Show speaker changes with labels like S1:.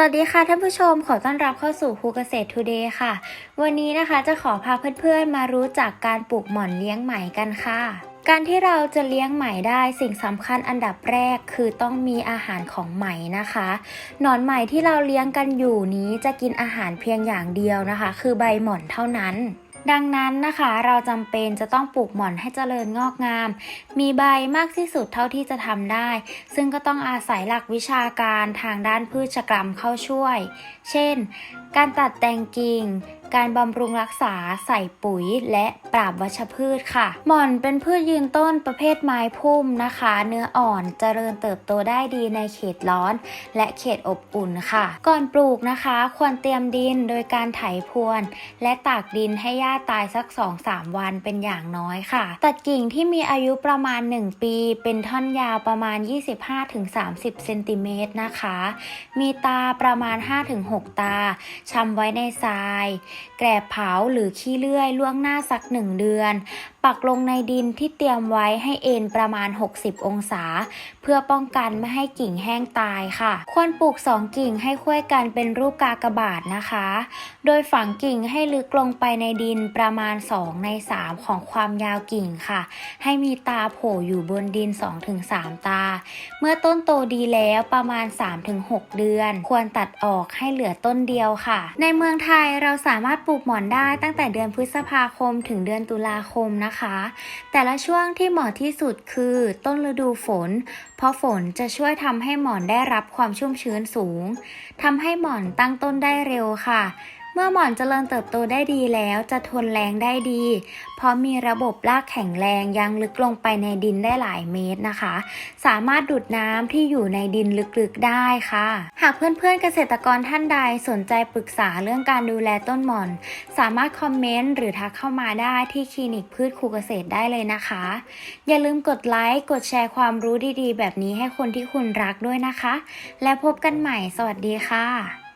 S1: สวัสดีค่ะท่านผู้ชมขอต้อนรับเข้าสู่ครูเกษตรทูเดย์ค่ะ วันนี้นะคะจะขอพาเพื่อนๆมารู้จักการปลูกหม่อนเลี้ยงไหมกันค่ะ การที่เราจะเลี้ยงไหมได้สิ่งสำคัญอันดับแรกคือต้องมีอาหารของไหมนะคะ หนอนไหมที่เราเลี้ยงกันอยู่นี้จะกินอาหารเพียงอย่างเดียวนะคะ คือใบหม่อนเท่านั้น ดังนั้นนะคะเราจำเป็นจะต้องปลูกหม่อนให้เจริญงอกงาม มีใบมากที่สุดเท่าที่จะทำได้ ซึ่งก็ต้องอาศัยหลักวิชาการทางด้านพืชกรรมเข้าช่วย เช่นการตัดแต่งกิ่ง การบำรุงรักษาใส่ปุ๋ยและปราบวัชพืชค่ะ หม่อนเป็นพืชยืนต้นประเภทไม้พุ่มนะคะ เนื้ออ่อนเจริญเติบโตได้ดีในเขตร้อน และเขตอบอุ่นค่ะ ก่อนปลูกนะคะ ควรเตรียมดินโดยการไถพรวน และตากดินให้หญ้าตายสัก 2-3 วันเป็นอย่างน้อยค่ะ ตัดกิ่งที่มีอายุประมาณ 1 ปี เป็นท่อนยาวประมาณ 25-30เซนติเมตรนะคะ มีตาประมาณ 5-6 ตาชำไว้ในทราย แกรบเผาหรือขี้เลื่อยล่วงหน้าสักหนึ่งเดือนปักลงในดินที่เตรียมไว้ให้เอ็นประมาณ 60 องศา เพื่อป้องกันไม่ให้กิ่งแห้งตายค่ะ ควรปลูก 2 กิ่งให้คุ้ยกันเป็นรูปกากบาทนะคะ โดยฝังกิ่งให้ลึกลงไปในดินประมาณ 2 ใน 3 ของความยาวกิ่งค่ะ ให้มีตาโผล่อยู่บนดิน 2-3 ตา เมื่อต้นโตดีแล้วประมาณ 3-6 เดือน ควรตัดออกให้เหลือต้นเดียวค่ะ ในเมืองไทยเราสามารถปลูกหมอนได้ตั้งแต่เดือนพฤษภาคมถึงเดือนตุลาคมนะคะ แต่ละช่วงที่เหมาะที่สุดคือต้นฤดูฝน เพราะฝนจะช่วยทำให้หมอนได้รับความชุ่มชื้นสูงทำให้หมอนตั้งต้นได้เร็วค่ะ มื่อหมอนเจริญเติบโตได้ดีแล้วจะทนแรงได้ดี เพราะมีระบบรากแข็งแรงยังลึกลงไปในดินได้หลายเมตรนะคะ สามารถดูดน้ำที่อยู่ในดินลึกๆได้ค่ะ หากเพื่อนๆเกษตรกรท่านใดสนใจปรึกษาเรื่องการดูแลต้นหมอน สามารถคอมเมนต์หรือทักเข้ามาได้ที่คลินิกพืชครูเกษตรได้เลยนะคะ อย่าลืมกดไลค์กดแชร์ความรู้ดีๆ แบบนี้ให้คนที่คุณรักด้วยนะคะ และพบกันใหม่สวัสดีค่ะ